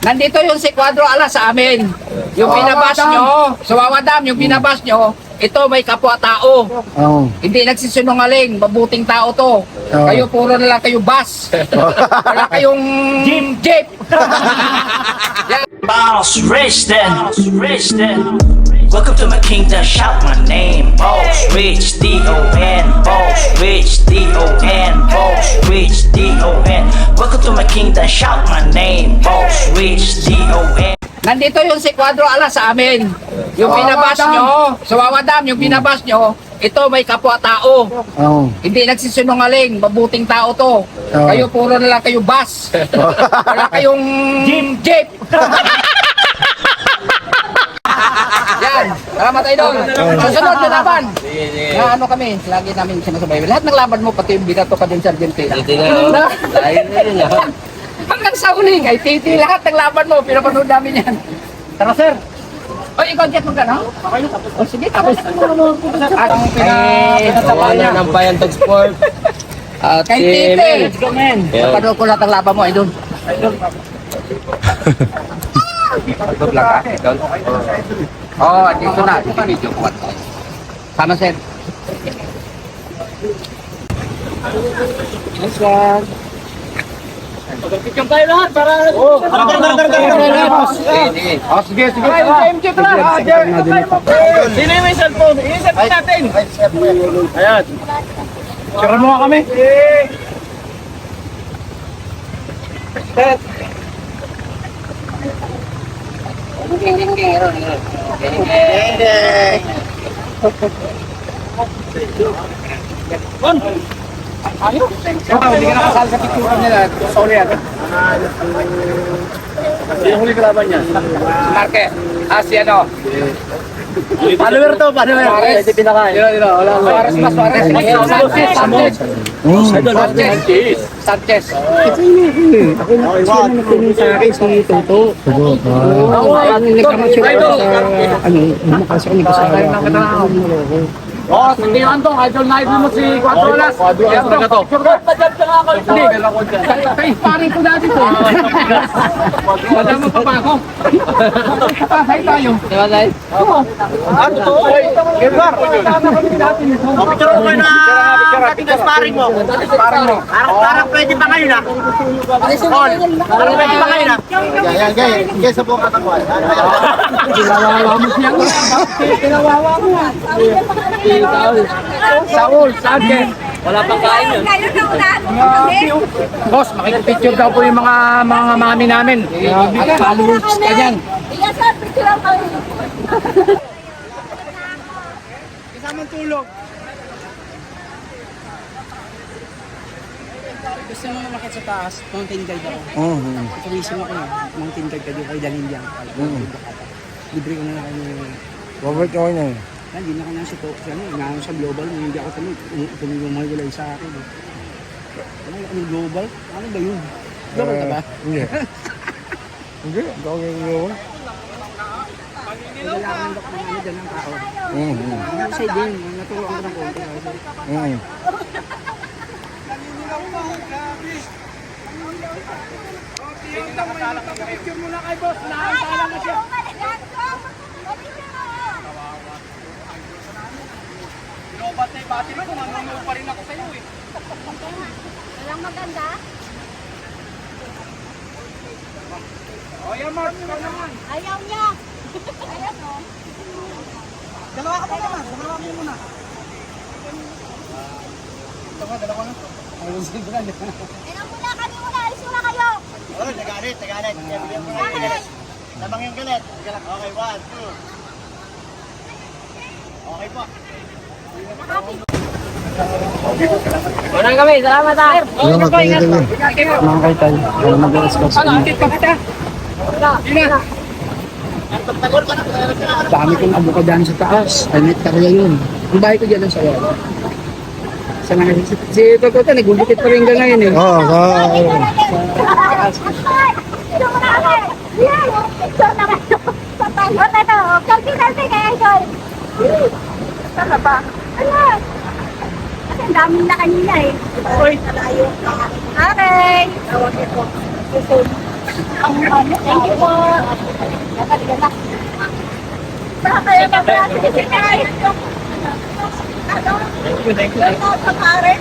Nandito yung si Cuadro Alas sa amin. Yung Dam. nyo, sa Wawa Dam, yung binabas nyo, ito may kapwa-tao. Oo. Hindi nagsisinungaling, mabuting tao to. Oo. Kayo puro na lang kayo bus. Wala kayong jeep. jeep. Boss rich then, rich then. Welcome to my kingdom, shout my name. Boss rich, D O N. Boss rich, D O N. Boss rich, D O N. Welcome to my kingdom, shout my name. Boss rich, D O N. Nandito yung si Cuadro Alas sa amin. Yung Dam. nyo, sa Wawa Dam, yung binabas nyo, ito may kapwa-tao. Oo. Hindi nagsisinungaling, mabuting tao to. Oo. Kayo puro na lang kayo bus. Wala kayong jeep. jeep. Yan, salamat idol. Susunod na laban. Na ano kami, lagi namin sinasabay. Lahat ng laban mo, pati yung binato ka din sa Argentina. Hanggang sa huling, ay titi lahat ng laban mo, pinapanood namin yan. Tara sir. O, ikaw dyan mo gano'n? O, sige, tapos. At ang pinatawa niya. ng Bayan Tag Sport. At Kay. Yeah. Napanood ko lahat ng laban mo, idol. Idol. Idol lang ka, idol. Oo, oh, dito na. Video ko. Sana, sir. Yes, sir. Oh, sige, sige. MJ ko lang. Sino yung may cellphone? Yung cellphone natin. Ayan. Tira mo nga kami. Oh, hindi ka nakasal sa picture nila. Sorry, ano? Sino huli kalaban niya? Si Marque. Ah, si ano? Follower to, follower. Suarez. Hindi pinakain. Dito, dito. Wala, wala. Suarez ba? Suarez. Sanchez. Sanchez. Sanchez. Sanchez. sa akin si Toto. Toto. Ano nagkamasyon Idol. Ano, makasok ni ko sa Oh, hindi yan to. Idol na idol mo si Quadrolas. Quadro, Yan ano to. to? Padyan ka nga ako. Hindi. Kay pare ko dati to. Madama pa pa ako. Pasay tayo. Diba, Lai? Ano to? Gilbar. Picture mo na dating na sparring mo. Parang mo. Parang, parang pwede pa ngayon ah. All. Parang pwede pa ngayon ah. Yan, gay. Gay sa buong katawan. Kinawawa mo siya. Kinawawa mo. Saul, Sanchez. Wala pang kain yun. Boss, makikipicture daw po yung mga mga mami namin. At followers ka dyan. Iya, sir. Picture lang kami. Gusto mo umakit sa taas, mountain guide ako. Oo. Tumisip ako na, mountain guide ka doon kay Dalindian. Mm. Libre ko na lang kayo. Robert ko na. Hindi na kanya sa to, sa ano, inaano sa global, hindi ako tuloy, tumigumay ko lang sa akin. eh. Ano, ano global? Ano ba yun? Global ka ba? Hindi. Hindi. Wala ako ng dok ng ano dyan ng tao. Mhm. Ano sa din, naturuan ko ng konti. Kasi Mhm. Walang maganda. Ayaw niya. Ayaw mo. Dalawa ka pa naman, dalawa mo muna. Ayaw muna kami muna. Alis muna kayo. Oh, nagalit, nagalit. Bigyan mo ng galit. Lamang yung galit. Okay, one, two. Okay po. Unang kami, salamat ha. Ano magkailan yun? Mga kaitan. Ano mag-response ko. Akit pa kita. Dami kong abuka dyan sa taas. Damit talaga yun. Ang bahay ko dyan ang sawa. Sa mga si, si Toto to, nagugupit pa rin ngayon eh. Oo. oo. Sino muna kami? Yan. Picture na kayo. Patay. O, tayo. Selfie, selfie kay Idol. Ano? Kasi ang daming na kanina eh. Nalayo ka. Okay. Ang ano, thank you po. Nakaliga na. Sa kaya pa ba? Sige, guys. Ano? Thank you, thank you. Sa pare.